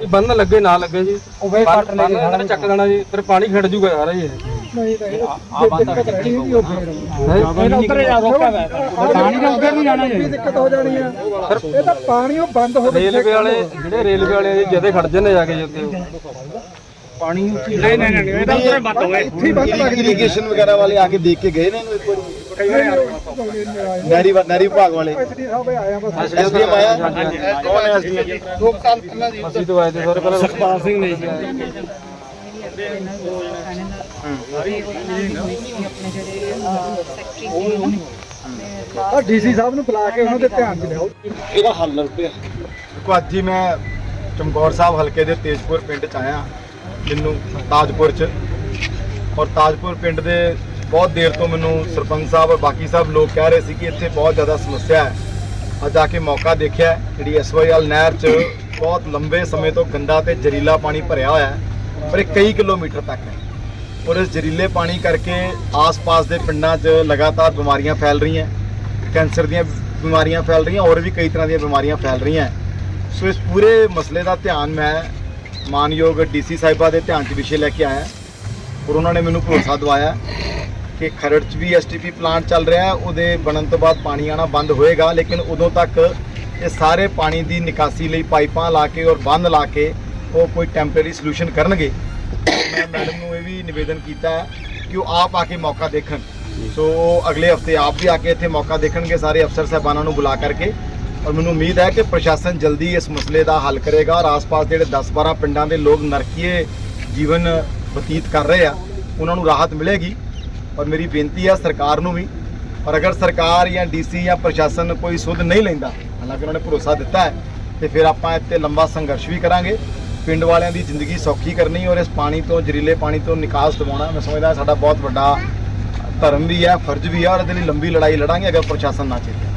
ਇਹ ਬੰਨ ਲੱਗੇ ਨਾ ਲੱਗੇ ਜੀ। ਉਵੇਂ ਬੰਨ- ਕੱਟ ਲੈ ਬੰਨ ਇਹਨਾਂ ਚੱਕ ਦੇਣਾ ਜੀ। ਫਿਰ ਪਾਣੀ ਖਿੜ ਜੂਗਾ ਸਾਰਾ ਜੀ ਨਹੀਂ ਤਾਂ ਆ ਬੰਦ ਰਹੀ ਵੀ ਉਹ ਫੇਰ। ਇਹ ਉੱਧਰ ਜਾ ਰੋਕਾ ਪਾਣੀ ਦਾ ਉੱਧਰ ਨਹੀਂ ਜਾਣਾ ਜੀ। ਦਿੱਕਤ ਹੋ ਜਾਣੀ ਆ। ਇਹ ਤਾਂ ਪਾਣੀ ਉਹ ਬੰਦ ਹੋ ਰੇਲਵੇ ਵਾਲੇ ਜਿਹੜੇ ਰੇਲਵੇ ਵਾਲੇ ਆ ਜੀ ਜਦੇ ਖੜ ਜਾਂਦੇ ਜਾ ਕੇ ਜੀ ਉੱਤੇ ਪਾਣੀ ਉੱਚੀ ਨਹੀਂ ਨਹੀਂ ਨਹੀਂ ਇਹ ਤਾਂ ਉੱਧਰ ਬੰਦ ਹੋਏ ਇੱਥੇ ਹੀ ਬੰਦ ਲੱਗ ਇਰੀਗੇਸ਼ਨ ਵਗੈਰਾ ਵਾਲੇ ਆ ਕੇ ਦੇਖ ਕੇ ਗਏ ਨੇ ਇਹਨੂੰ ਇੱਕ ਵਾਰੀ? ਨਹਿਰੀ ਨਹਿਰੀ ਵਿਭਾਗ ਵਾਲੇ। ਐਸਡੀ ਸਾਹਿਬ ਆਇਆ ਬਸ। ਐਸਡੀਐਮ ਆਇਆ ਕੌਣ ਹੈ ਐਸਡੀਐਮ ਅਸੀਂ ਤਾਂ ਆਏ ਤੇ ਸਾਰੇ ਪਹਿਲਾਂ ਸੁਖਪਾਲ ਸਿੰਘ ਨੇ ਆ ਡੀਸੀ ਸਾਹਿਬ ਨੂੰ ਬੁਲਾ ਕੇ ਉਹਨਾਂ ਦੇ ਧਿਆਨ 'ਚ ਲਿਆਓ। ਇਹਦਾ ਹੱਲ ਪਿਆ। ਦੇਖੋ ਅੱਜ ਹੀ ਮੈਂ ਚਮਕੌਰ ਸਾਹਿਬ ਹਲਕੇ ਦੇ ਤੇਜਪੁਰ ਪਿੰਡ ਚ ਆਇਆ। ਮੈਨੂੰ ਤਾਜਪੁਰ ਚ। ਔਰ ਤਾਜਪੁਰ ਪਿੰਡ ਦੇ ਬਹੁਤ ਦੇਰ ਤੋਂ ਮੈਨੂੰ ਸਰਪੰਚ ਸਾਹਿਬ ਔਰ ਬਾਕੀ ਸਭ ਲੋਕ ਕਹਿ ਰਹੇ ਸੀ ਕਿ ਇੱਥੇ ਬਹੁਤ ਜ਼ਿਆਦਾ ਸਮੱਸਿਆ ਹੈ। ਅੱਜ ਆ ਕੇ ਮੌਕਾ ਦੇਖਿਆ ਜਿਹੜੀ ਐਸਵਾਈਐਲ ਨਹਿਰ ਚ ਬਹੁਤ ਲੰਬੇ ਸਮੇਂ ਤੋਂ ਗੰਦਾ ਤੇ ਜ਼ਹਿਰੀਲਾ ਪਾਣੀ ਭਰਿਆ ਹੋਇਆ ਹੈ, ਪਰ ਇਹ ਕਈ ਕਿਲੋਮੀਟਰ ਤੱਕ ਹੈ। ਔਰ ਇਸ ਜ਼ਹਿਰੀਲੇ ਪਾਣੀ ਕਰਕੇ ਆਸ-ਪਾਸ ਦੇ ਪਿੰਡਾਂ 'ਚ ਲਗਾਤਾਰ ਬਿਮਾਰੀਆਂ ਫੈਲ ਰਹੀਆਂ ਕੈਂਸਰ ਦੀਆਂ ਬਿਮਾਰੀਆਂ ਫੈਲ ਰਹੀਆਂ, ਹੋਰ ਵੀ ਕਈ ਤਰ੍ਹਾਂ ਦੀਆਂ ਬਿਮਾਰੀਆਂ ਫੈਲ ਰਹੀਆਂ ਸੋ ਇਸ ਪੂਰੇ ਮਸਲੇ ਦਾ ਧਿਆਨ ਮੈਂ ਮਾਨਯੋਗ ਡੀਸੀ ਸਾਹਿਬਾ ਦੇ ਧਿਆਨ 'ਚ ਵਿਸ਼ੇ ਲੈ ਕੇ ਆਇਆ ਔਰ ਉਹਨਾਂ ਨੇ ਮੈਨੂੰ ਭਰੋਸਾ ਦਵਾਇਆ ਕਿ ਖਰੜ 'ਚ ਵੀ ਐਸਟੀਪੀ ਪਲਾਂਟ ਚੱਲ ਰਿਹਾ ਹੈ, ਉਹਦੇ ਬਣਨ ਤੋਂ ਬਾਅਦ ਪਾਣੀ ਆਣਾ ਬੰਦ ਹੋਏਗਾ, ਲੇਕਿਨ ਉਦੋਂ ਤੱਕ ਇਹ ਸਾਰੇ ਪਾਣੀ ਦੀ ਨਿਕਾਸੀ ਲਈ ਪਾਈਪਾਂ ਲਾ ਕੇ ਔਰ ਬੰਦ ਲਾ ਕੇ ਉਹ ਕੋਈ ਟੈਂਪਰੇਰੀ ਸੋਲੂਸ਼ਨ ਕਰਨਗੇ। ਮੈਂ ਮੈਡਮ ਨੂੰ ਇਹ ਵੀ ਨਿਵੇਦਨ ਕੀਤਾ ਕਿ ਉਹ ਆਪ ਆ ਕੇ ਮੌਕਾ ਦੇਖਣ। ਸੋ ਅਗਲੇ ਹਫ਼ਤੇ ਆਪ ਵੀ ਆ ਕੇ ਇੱਥੇ ਮੌਕਾ ਦੇਖਣਗੇ, ਸਾਰੇ ਅਫਸਰ ਸਾਹਿਬਾਨਾਂ ਨੂੰ ਬੁਲਾ ਕਰਕੇ। ਔਰ ਮੈਨੂੰ ਉਮੀਦ ਹੈ ਕਿ ਪ੍ਰਸ਼ਾਸਨ ਜਲਦੀ ਇਸ ਮਸਲੇ ਦਾ ਹੱਲ ਕਰੇਗਾ ਔਰ ਆਸ-ਪਾਸ ਜਿਹੜੇ 10-12 ਪਿੰਡਾਂ ਦੇ ਲੋਕ ਨਰਕੀਏ ਜੀਵਨ ਬਤੀਤ ਕਰ ਰਹੇ ਆ, ਉਹਨਾਂ ਨੂੰ ਰਾਹਤ ਮਿਲੇਗੀ। ਔਰ ਮੇਰੀ ਬੇਨਤੀ ਹੈ ਸਰਕਾਰ ਨੂੰ ਵੀ, ਔਰ ਅਗਰ ਸਰਕਾਰ ਜਾਂ ਡੀਸੀ ਜਾਂ ਪ੍ਰਸ਼ਾਸਨ ਕੋਈ ਸੁਧ ਨਹੀਂ ਲੈਂਦਾ, ਹਾਲਾਂਕਿ ਉਹਨਾਂ ਨੇ ਭਰੋਸਾ ਦਿੱਤਾ ਹੈ, ਤੇ ਫਿਰ ਆਪਾਂ ਇੱਥੇ ਲੰਬਾ ਸੰਘਰਸ਼ ਵੀ ਕਰਾਂਗੇ। ਪਿੰਡ ਵਾਲਿਆਂ ਦੀ ਜ਼ਿੰਦਗੀ ਸੌਖੀ ਕਰਨੀ ਔਰ ਇਸ ਪਾਣੀ ਤੋਂ, ਜ਼ਹਿਰੀਲੇ ਪਾਣੀ ਤੋਂ ਨਿਕਾਸ ਦਿਵਾਉਣਾ, ਮੈਂ ਸਮਝਦਾ ਸਾਡਾ ਬਹੁਤ ਵੱਡਾ ਧਰਮ ਵੀ ਹੈ, ਫਰਜ਼ ਵੀ ਹੈ, ਔਰ ਇਹਦੇ ਲਈ ਲੰਬੀ ਲੜਾਈ ਲੜਾਂਗੇ ਅਗਰ ਪ੍ਰਸ਼ਾਸਨ ਨਾ ਚੇਤੇ।